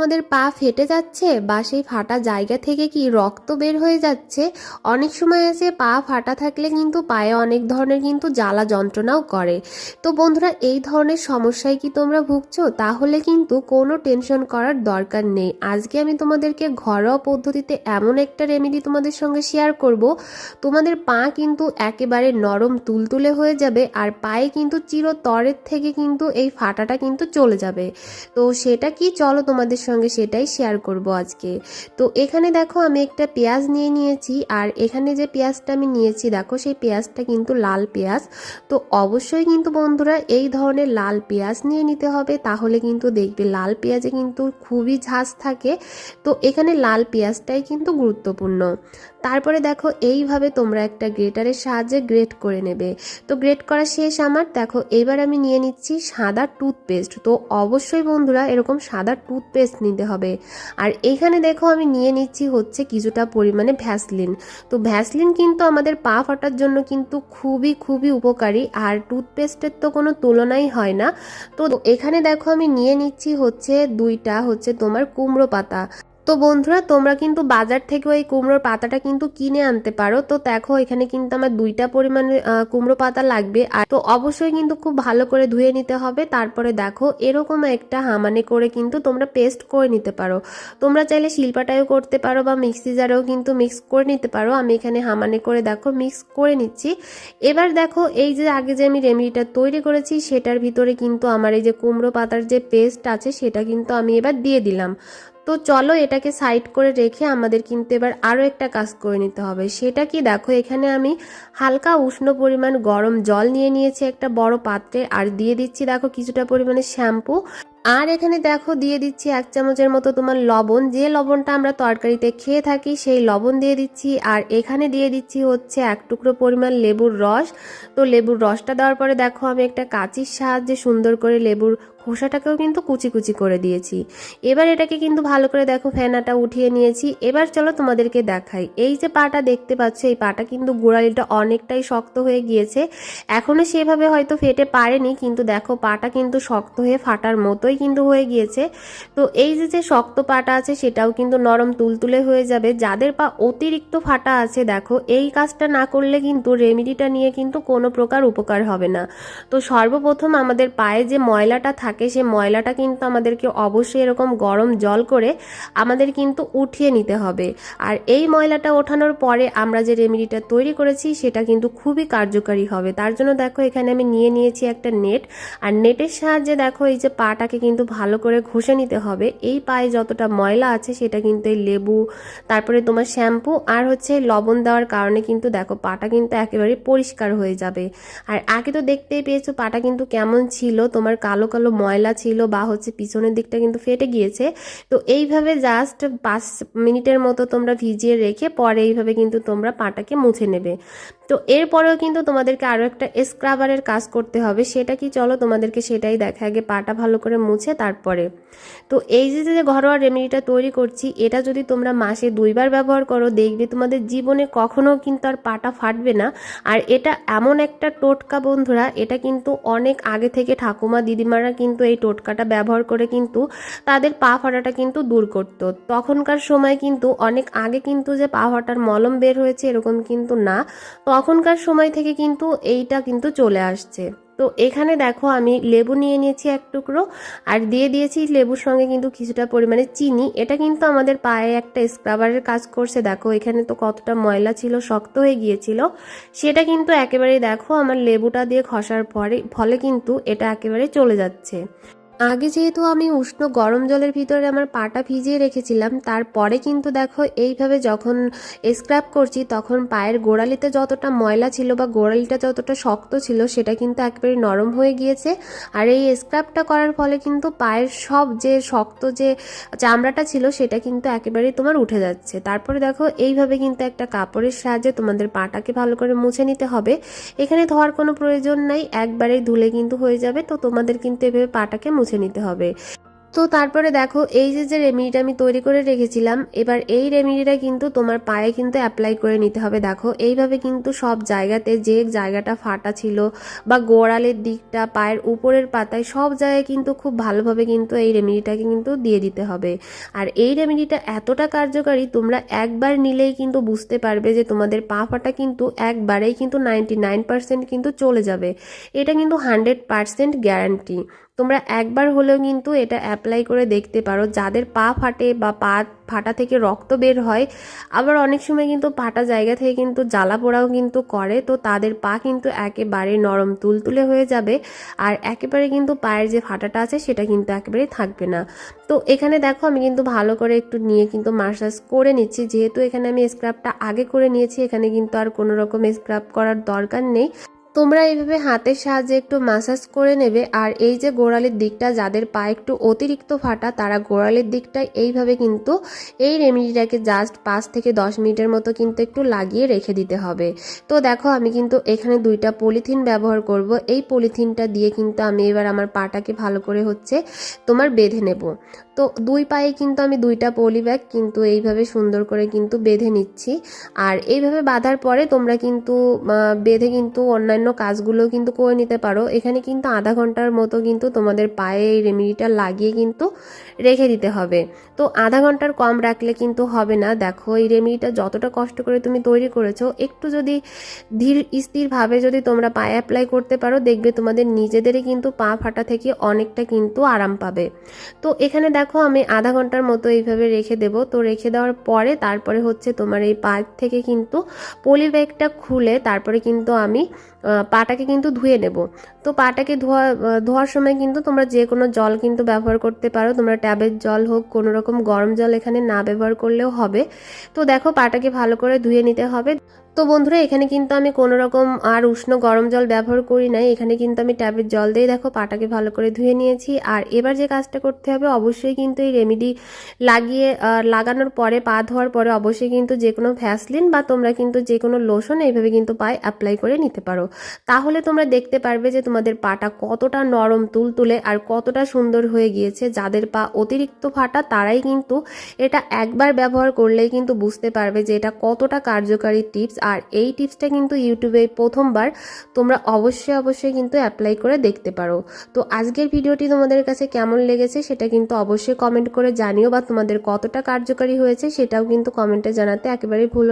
তোমাদের পা ফেটে যাচ্ছে বা সেই ফাটা জায়গা থেকে কি রক্ত বের হয়ে যাচ্ছে, অনেক সময় আছে পা ফাটা থাকলে কিন্তু পায়ে অনেক ধরনের কিন্তু জ্বালা যন্ত্রণাও করে। তো বন্ধুরা, এই ধরনের সমস্যায় কি তোমরা ভুগছো? তাহলে কিন্তু কোনো টেনশন করার দরকার নেই। আজকে আমি তোমাদেরকে ঘরোয়া পদ্ধতিতে এমন একটা রেমেডি তোমাদের সঙ্গে শেয়ার করব। তোমাদের পা কিন্তু একেবারে নরম তুলতুলে হয়ে যাবে আর পায়ে কিন্তু চিরতরের থেকে কিন্তু এই ফাটাটা কিন্তু চলে যাবে। তো সেটা কি? চলো তোমাদের সঙ্গে সেটাই শেয়ার করব আজকে। তো এখানে দেখো আমি একটা পেঁয়াজ নিয়ে নিয়েছি, আর এখানে যে পেঁয়াজটা আমি নিয়েছি, দেখো সেই পেঁয়াজটা কিন্তু লাল পেঁয়াজ। তো অবশ্যই কিন্তু বন্ধুরা এই ধরনের লাল পেঁয়াজ নিয়ে নিতে হবে, তাহলে কিন্তু দেখবে লাল পেঁয়াজে কিন্তু খুবই ঝাঁজ থাকে। তো এখানে লাল পেঁয়াজটাই কিন্তু গুরুত্বপূর্ণ। তারপরে দেখো এইভাবে তোমরা একটা গ্রেটারের সাহায্যে গ্রেট করে নেবে। তো গ্রেট করা শেষ আমার। দেখো এবার আমি নিয়ে নিচ্ছি সাদা টুথপেস্ট তো অবশ্যই বন্ধুরা এরকম সাদা টুথপেস্ট নিতে হবে। আর এখানে দেখো আমি নিয়ে নিচ্ছি হচ্ছে কিছুটা পরিমাণে ভ্যাসলিন তো ভ্যাসলিন কিন্তু আমাদের পা ফাটার জন্য কিন্তু খুবই খুবই উপকারী আর টুথপেস্টের তো কোনো তুলনাই হয় না। তো এখানে দেখো আমি নিয়ে নিচ্ছি হচ্ছে দুইটা হচ্ছে তোমার কুমড়ো পাতা। তো বন্ধুরা, তোমরা কিন্তু বাজার থেকে ওই কুমড়োর পাতাটা কিন্তু কিনে আনতে পারো। তো দেখো, এখানে কিন্তু আমার দুইটা পরিমাণে কুমড়ো পাতা লাগবে। আর তো অবশ্যই কিন্তু খুব ভালো করে ধুয়ে নিতে হবে। তারপরে দেখো, এরকম একটা হামানে করে কিন্তু তোমরা পেস্ট করে নিতে পারো। তোমরা চাইলে শিল্পাটাও করতে পারো বা মিক্সি জারেও কিন্তু মিক্স করে নিতে পারো। আমি এখানে হামানে করে দেখো, মিক্স করে নিচ্ছি। এবার দেখো, এই যে আগে যে আমি রেমেডিটা তৈরি করেছি, সেটার ভিতরে কিন্তু আমার এই যে কুমড়ো পাতার যে পেস্ট আছে, সেটা কিন্তু আমি এবার দিয়ে দিলাম। তো চলো এটাকে সাইড করে রেখে আমাদের কিন্তু এবার আরও একটা কাজ করে নিতে হবে। সেটা কি দেখো, এখানে আমি হালকা উষ্ণ পরিমাণ গরম জল নিয়ে নিয়েছি একটা বড় পাত্রে, আর দিয়ে দিচ্ছি দেখো কিছুটা পরিমাণে শ্যাম্পু। আর এখানে দেখো দিয়ে দিচ্ছি এক চামচের মতো তোমার লবণ। যে লবণটা আমরা তরকারিতে খেয়ে থাকি, সেই লবণ দিয়ে দিচ্ছি। আর এখানে দিয়ে দিচ্ছি হচ্ছে এক টুকরো পরিমাণ লেবুর রস। তো লেবুর রসটা দেওয়ার পরে দেখো আমি একটা কাঁচির সাহায্যে সুন্দর করে লেবুর খোসাটাকেও কিন্তু কুচি কুচি করে দিয়েছি। এবার এটাকে কিন্তু ভালো করে দেখো ফেনাটা উঠিয়ে নিয়েছি। এবার চলো তোমাদেরকে দেখাই। এই যে পাটা দেখতে পাচ্ছ, এই পাটা কিন্তু গোড়ালিটা অনেকটাই শক্ত হয়ে গিয়েছে। এখনও সেভাবে হয়তো ফেটে পারেনি, কিন্তু দেখো পাটা কিন্তু শক্ত হয়ে ফাটার মতোই কিন্তু হয়ে গিয়েছে। তো এই যে যে শক্ত পাটা আছে, সেটাও কিন্তু নরম তুলতুলে হয়ে যাবে। যাদের পা অতিরিক্ত ফাটা আছে, দেখো, এই কাজটা না করলে কিন্তু রেমিডিটা নিয়ে কিন্তু কোনো প্রকার উপকার হবে না। তো সর্বপ্রথম আমাদের পায়ে যে ময়লাটা থাকে, সে ময়লাটা কিন্তু আমাদেরকে অবশ্যই এরকম গরম জল করে আমাদের কিন্তু উঠিয়ে নিতে হবে। আর এই ময়লাটা ওঠানোর পরে আমরা যে রেমেডিটা তৈরি করেছি, সেটা কিন্তু খুবই কার্যকারী হবে। তার জন্য দেখো, এখানে আমি নিয়ে নিয়েছি একটা নেট আর নেটের সাহায্যে দেখো, এই যে পাটাকে কিন্তু ভালো করে ঘষে নিতে হবে। এই পায়ে যতটা ময়লা আছে সেটা কিন্তু এই লেবু, তারপরে তোমার শ্যাম্পু আর হচ্ছে লবণ দেওয়ার কারণে কিন্তু দেখো পাটা কিন্তু একেবারে পরিষ্কার হয়ে যাবে। আর আগে তো দেখতেই পেয়েছ পাটা কিন্তু কেমন ছিল, তোমার কালো কালো ময়লা ছিল বা হচ্ছে পিছনের দিকটা কিন্তু ফেটে গিয়েছে। তো এইভাবে জাস্ট পাঁচ মিনিটের মতো তোমরা ভিজিয়ে রেখে পরে এইভাবে কিন্তু তোমরা পাটাকে মুছে নেবে। তো এরপরেও কিন্তু তোমাদেরকে আরও একটা স্ক্রাবারের কাজ করতে হবে। সেটা কি চলো তোমাদেরকে সেটাই দেখা আগে পাটা ভালো করে মুছে তারপরে। তো এই যে যে ঘরোয়া রেমেডিটা তৈরি করছি, এটা যদি তোমরা মাসে দুইবার ব্যবহার করো, দেখবে তোমাদের জীবনে কখনো কিন্তু আর পাটা ফাটবে না। আর এটা এমন একটা টোটকা বন্ধুরা, এটা কিন্তু অনেক আগে থেকে ঠাকুমা, দিদিমারা কিন্তু এই টোটকাটা ব্যবহার করে কিন্তু তাদের পা ফাটাটা কিন্তু দূর করতো। তখনকার সময় কিন্তু অনেক আগে কিন্তু যে পা ফাটার মলম বের হয়েছে এরকম কিন্তু না। তখনকার সময় থেকে কিন্তু এইটা কিন্তু চলে আসছে। তো এখানে দেখো আমি লেবু নিয়ে নিয়েছি এক টুকরো, আর দিয়ে দিয়েছি লেবুর সঙ্গে কিন্তু কিছুটা পরিমাণে চিনি। এটা কিন্তু আমাদের পায়ে একটা স্ক্রাবারের কাজ করছে। দেখো, এখানে তো কতটা ময়লা ছিল, শক্ত হয়ে গিয়েছিল। সেটা কিন্তু একেবারে দেখো, আমার লেবুটা দিয়ে খসার পরে, ফলে কিন্তু এটা একেবারে চলে যাচ্ছে। আগে যেহেতু আমি উষ্ণ গরম জলের ভিতরে আমার পাটা ভিজিয়ে রেখেছিলাম, তারপরে কিন্তু দেখো এইভাবে যখন স্ক্রাব করছি তখন পায়ের গোড়ালিতে যতটা ময়লা ছিল বা গোড়ালিটা যতটা শক্ত ছিল সেটা কিন্তু একেবারে নরম হয়ে গিয়েছে। আর এই স্ক্রাবটা করার ফলে কিন্তু পায়ের সব যে শক্ত যে চামড়াটা ছিল সেটা কিন্তু একেবারেই তোমার উঠে যাচ্ছে। তারপরে দেখো এইভাবে কিন্তু একটা কাপড়ের সাহায্যে তোমাদের পাটাকে ভালো করে মুছে নিতে হবে। এখানে ধোয়ার কোনো প্রয়োজন নাই, একবারেই ধুলে কিন্তু হয়ে যাবে। তো তোমাদের কিন্তু এভাবে পাটাকে মুছে নিতে হবে। তো তারপরে দেখো, এই যে যে রেমিডিটা আমি তৈরি করে রেখেছিলাম, এবার এই রেমিডিটা কিন্তু তোমার পায়ে কিন্তু অ্যাপ্লাই করে নিতে হবে। দেখো, এইভাবে কিন্তু সব জায়গাতে যে জায়গাটা ফাটা ছিল বা গোড়ালের দিকটা, পায়ের উপরের পাতায় সব জায়গায় কিন্তু খুব ভালোভাবে কিন্তু এই রেমিডিটাকে কিন্তু দিয়ে দিতে হবে। আর এই রেমিডিটা এতটা কার্যকারী, তোমরা একবার নিলেই কিন্তু বুঝতে পারবে যে তোমাদের পা ফাটা কিন্তু একবারেই কিন্তু নাইনটি নাইন পার্সেন্ট কিন্তু চলে যাবে। এটা কিন্তু হান্ড্রেড পার্সেন্ট গ্যারান্টি তোমরা একবার হলেও কিন্তু এটা অ্যাপ্লাই করে দেখতে পারো। যাদের পা ফাটে বা পা ফাটা থেকে রক্ত বের হয়, আবার অনেক সময় কিন্তু ফাটা জায়গা থেকে কিন্তু জ্বালা পোড়াও কিন্তু করে, তো তাদের পা কিন্তু একেবারে নরম তুলতুলে হয়ে যাবে আর একেবারে কিন্তু পায়ের যে ফাটাটা আছে সেটা কিন্তু একেবারে থাকবে না। তো এখানে দেখো আমি কিন্তু ভালো করে একটু নিয়ে কিন্তু মাসাজ করে নিচ্ছি। যেহেতু এখানে আমি স্ক্রাবটা আগে করে নিয়েছি, এখানে কিন্তু আর কোনো রকম স্ক্রাব করার দরকার নেই। তোমরা এইভাবে হাতের সাহায্যে একটু মাসাজ করে নেবে, আর এই যে গোড়ালির দিকটা যাদের পা একটু অতিরিক্ত ফাটা, তারা গোড়ালির দিকটায় এইভাবে কিন্তু এই রেমিডিটাকে জাস্ট পাঁচ থেকে দশ মিনিটের মতো কিন্তু একটু লাগিয়ে রেখে দিতে হবে। তো দেখো, আমি কিন্তু এখানে দুইটা পলিথিন ব্যবহার করব। এই পলিথিনটা দিয়ে কিন্তু আমি এবার আমার পাটাকে ভালো করে হচ্ছে তোমার বেঁধে নেব। তো দুই পায়ে কিন্তু আমি দুইটা পলি ব্যাগ কিন্তু এইভাবে সুন্দর করে কিন্তু বেঁধে নিচ্ছি। আর এইভাবে বাঁধার পরে তোমরা কিন্তু বেঁধে কিন্তু অন্যান্য কাজগুলো কিন্তু করে নিতে পারো। এখানে কিন্তু আধা ঘণ্টার মতো কিন্তু তোমাদের পায়ে এই রেমিডিটা লাগিয়ে কিন্তু রেখে দিতে হবে। তো আধা ঘণ্টার কম রাখলে কিন্তু হবে না। দেখো, এই রেমিডিটা যতটা কষ্ট করে তুমি তৈরি করেছ, একটু যদি ধীর স্থিরভাবে যদি তোমরা পায়ে অ্যাপ্লাই করতে পারো, দেখবে তোমাদের নিজেদেরই কিন্তু পা ফাটা থেকে অনেকটা কিন্তু আরাম পাবে। তো এখানে দেখো, আমি আধা ঘণ্টার মতো এইভাবে রেখে দেব। তো রেখে দেওয়ার পরে তারপরে হচ্ছে তোমার এই পা থেকে কিন্তু পলি ব্যাগটা খুলে তারপরে কিন্তু আমি পাটাকে কিন্তু ধুয়ে নেব। তো পাটাকে ধোয়া ধোয়ার সময় কিন্তু তোমরা যে কোনো জল কিন্তু ব্যবহার করতে পারো। তোমরা ট্যাবের জল হোক কোনো রকম গরম জল এখানে না ব্যবহার করলেও হবে। তো দেখো পাটাকে ভালো করে ধুয়ে নিতে হবে। তো বন্ধুরা, এখানে কিন্তু আমি কোনো রকম আর উষ্ণ গরম জল ব্যবহার করি নাই। এখানে কিন্তু আমি ট্যাবের জল দিয়ে দেখো পাটাকে ভালো করে ধুয়ে নিয়েছি। আর এবার যে কাজটা করতে হবে, অবশ্যই কিন্তু এই রেমেডি লাগিয়ে লাগানোর পরে, পা ধোয়ার পরে অবশ্যই কিন্তু যে কোনো ভ্যাসলিন বা তোমরা কিন্তু যে কোনো লোশন এইভাবে কিন্তু পায়ে অ্যাপ্লাই করে নিতে পারো। তাহলে তোমরা দেখতে পারবে যে তোমাদের পাটা কতটা নরম, তুলতুলে আর কতটা সুন্দর হয়ে গিয়েছে। যাদের পা অতিরিক্ত ফাটা, তারাই কিন্তু এটা একবার ব্যবহার করলেই কিন্তু বুঝতে পারবে যে এটা কতটা কার্যকারী টিপস আর এই টিপসটা কিন্তু ইউটিউবে প্রথমবার, তোমরা অবশ্যই অবশ্যই কিন্তু অ্যাপ্লাই করে দেখতে পারো। তো আজকের ভিডিওটি তোমাদের কাছে কেমন লেগেছে সেটা কিন্তু অবশ্যই কমেন্ট করে জানিও বা তোমাদের কতটা কার্যকারী হয়েছে সেটাও কিন্তু কমেন্টে জানাতে একেবারেই ভুল